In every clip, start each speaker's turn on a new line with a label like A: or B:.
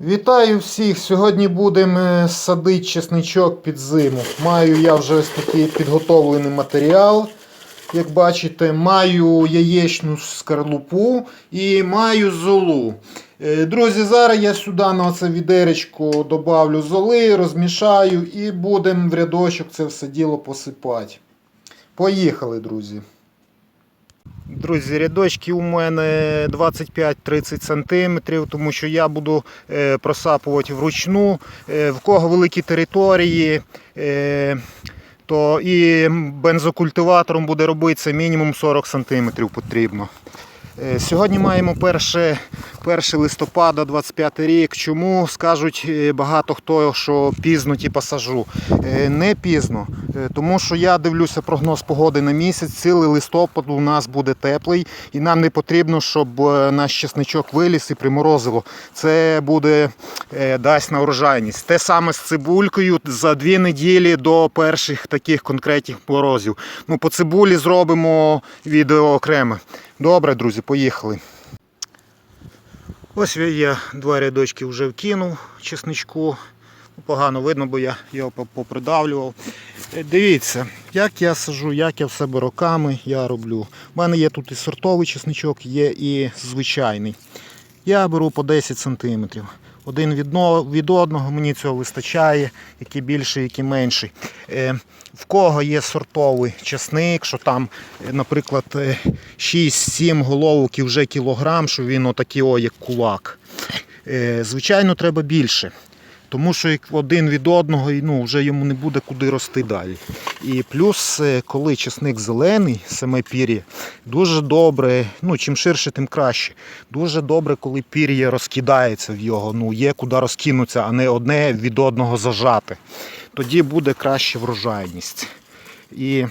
A: Вітаю всіх! Сьогодні будемо садити чесничок під зиму. Маю я вже ось такий підготовлений матеріал. Як бачите, маю яєчну скорлупу і маю золу. Е, Друзі, зараз я сюди на це відеречко добавлю золи, розмішаю і будемо в рядочок це все діло посипати. Поїхали, друзі. Друзі, рядочки у мене 25-30 см, тому що я буду е, просапувати вручну. Е, в кого великі території, е, то і бензокультиватором буде робитися мінімум 40 см потрібно. Сьогодні маємо 1, 1 листопада 25 рік. Чому скажуть багато хто, що пізно типу, сажу. Е, Не пізно, тому що я дивлюся прогноз погоди на місяць. Цілий листопад у нас буде теплий, і нам не потрібно, щоб е, наш чесничок виліз і приморозило. Це буде е, дасть на урожайність. Те саме з цибулькою за дві неділі до перших таких конкретних морозів. Ну, по цибулі зробимо відео окреме. Добре, друзі, поїхали. Ось я два рядочки вже вкинув чесничку. Ну, Погано видно, бо я його попридавлював. Е, Дивіться, як я сажу, як я в себе роками я роблю. У мене є тут і сортовий чесничок, є і звичайний. Я беру по 10 см. Один від, одного мені цього вистачає, який більший, який менший. Е, в кого є сортовий чесник, що там, е, наприклад, е, 6-7 головок і вже кілограм, що він отакий, о, як кулак. Звичайно, треба більше. Тому що один від одного ну, вже йому не буде куди рости далі. І плюс, е, коли чесник зелений, саме пір'я, дуже добре, ну чим ширше, тим краще. Дуже добре, коли пір'я розкидається в його, ну є куди розкинутися, а не одне від одного зажати. Тоді буде краща врожайність. І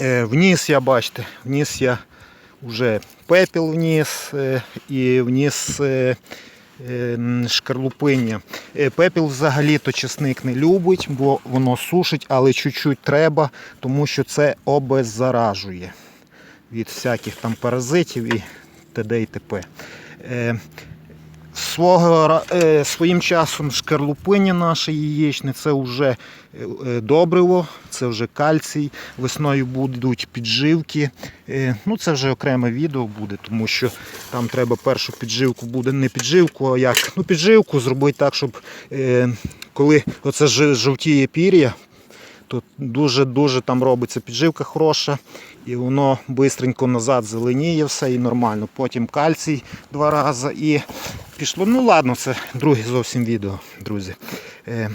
A: е, вниз я бачите, вниз я вже пепел вніс е, і вніс е, шкарлупиння. Пепіл взагалі то чесник не любить, бо воно сушить, але чуть-чуть треба, тому що це обеззаражує від всяких там паразитів і т.д. і т.п. Свого, е, своїм часом шкарлупиня наше яєчне це вже е, е, добриво, це вже кальцій. Весною будуть підживки. Ну це вже окреме відео буде, тому що там треба першу підживку буде не підживку, а як ну, підживку зробити так, щоб коли оце жовтіє пір'я, то дуже-дуже там робиться підживка хороша, і воно швидко назад зеленіє все і нормально. Потім кальцій два рази і пішло. Ну ладно, це друге зовсім відео, друзі. Е,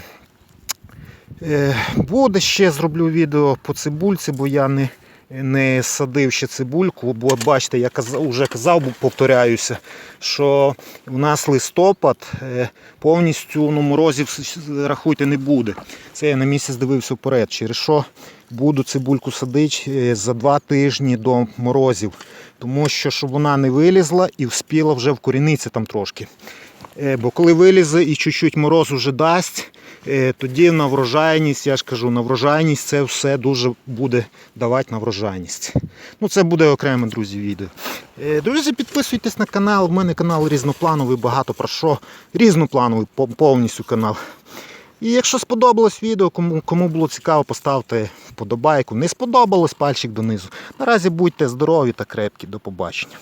A: е, буде ще зроблю відео по цибульці, бо я не, не садив ще цибульку, бо бачите, я казав, вже казав, повторяюся, що у нас листопад е, повністю ну, морозів рахуйте не буде. Це я на місяць дивився вперед. Через що буду цибульку садити е, за два тижні до морозів. Тому що щоб вона не вилізла і вспіла вже вкорінитися там трошки. Е, Бо коли вилізе і чуть-чуть мороз уже дасть, тоді на врожайність, я ж кажу, на врожайність це все дуже буде давати на врожайність. Ну це буде окреме, друзі, відео. Е, Друзі, підписуйтесь на канал. У мене канал різноплановий, багато про що. Різноплановий повністю канал. І якщо сподобалось відео, кому, кому було цікаво, поставте вподобайку. Не сподобалось пальчик донизу. Наразі будьте здорові та крепкі. До побачення.